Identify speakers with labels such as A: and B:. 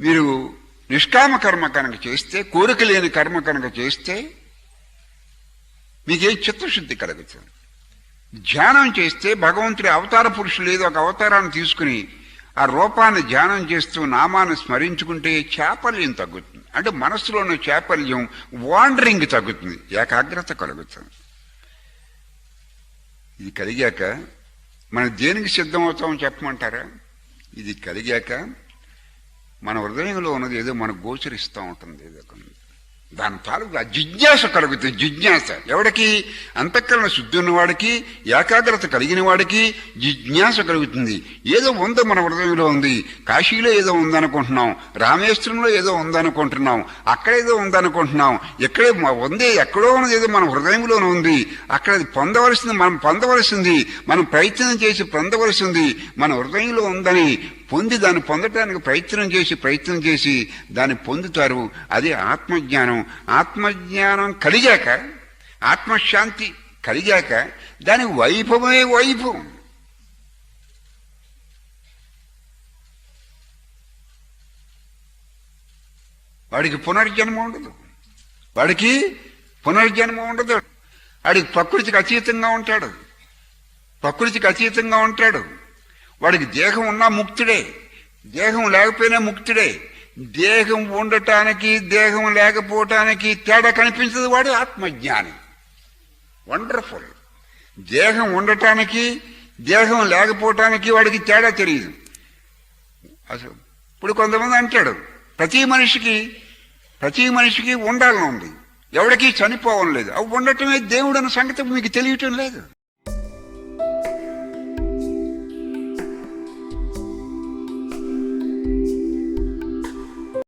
A: మీరు నిష్కామ కర్మ కనుక చేస్తే కోరిక లేని కర్మ కనుక చేస్తే మీకేం చిత్తశుద్ధి కలుగుతుంది? ధ్యానం చేస్తే భగవంతుడి అవతార పురుషులు ఏదో ఒక అవతారాన్ని తీసుకుని ఆ రూపాన్ని ధ్యానం చేస్తూ నామాన్ని స్మరించుకుంటే చాపల్యం తగ్గుతుంది. అంటే మనసులో ఉన్న చాపల్యం వాండరింగ్ తగ్గుతుంది. ఏకాగ్రత కలుగుతుంది. ఇది కలిగాక మనం దేనికి సిద్ధమవుతామో చెప్పమంటారా? ఇది కలిగాక మన హృదయంలో ఉన్నది ఏదో మనకు గోచరిస్తూ ఉంటుంది ఏదో దాని తాలూకు జిజ్ఞాస కలుగుతుంది జిజ్ఞాస. ఎవడికి? అంతఃకరణ శుద్ధి ఉన్నవాడికి ఏకాగ్రత కలిగిన వాడికి జిజ్ఞాస కలుగుతుంది. ఏదో ఉందో మన హృదయంలో ఉంది. కాశీలో ఏదో ఉందనుకుంటున్నాం రామేశ్వరంలో ఏదో ఉందనుకుంటున్నాం అక్కడ ఏదో ఉందనుకుంటున్నాం ఎక్కడే మ- ఉంది ఎక్కడో ఉన్నది ఏదో మన హృదయంలోనే ఉంది. అక్కడ అది పొందవలసింది మనం పొందవలసింది మనం ప్రయత్నం చేసి పొందవలసింది మన హృదయంలో ఉందని పొంది దాన్ని పొందటానికి ప్రయత్నం చేసి ప్రయత్నం చేసి దాన్ని పొందుతారు. అది ఆత్మజ్ఞానం. ఆత్మజ్ఞానం కలిగాక ఆత్మశాంతి కలిగాక దాని వైభవమే వైభవం. వాడికి పునర్జన్మ ఉండదు. వాడికి పునర్జన్మ ఉండదు. వాడికి ప్రకృతికి అతీతంగా ఉంటాడు. ప్రకృతికి అతీతంగా ఉంటాడు. వాడికి దేహం ఉన్నా ముక్తుడే. దేహం లేకపోయినా ముక్తుడే. దేహం ఉండటానికి దేహం లేకపోవటానికి తేడా కనిపించదు వాడు ఆత్మజ్ఞాని. వండర్ఫుల్. దేహం ఉండటానికి దేహం లేకపోవటానికి వాడికి తేడా తెలియదు అసలు ఇప్పుడు కొంతమంది అంటాడు ప్రతి మనిషికి ప్రతి మనిషికి ఉండాలని ఉంది. ఎవడికి చనిపోవడం లేదు. అవి ఉండటమే దేవుడు అన్న సంగతి మీకు తెలియటం లేదు.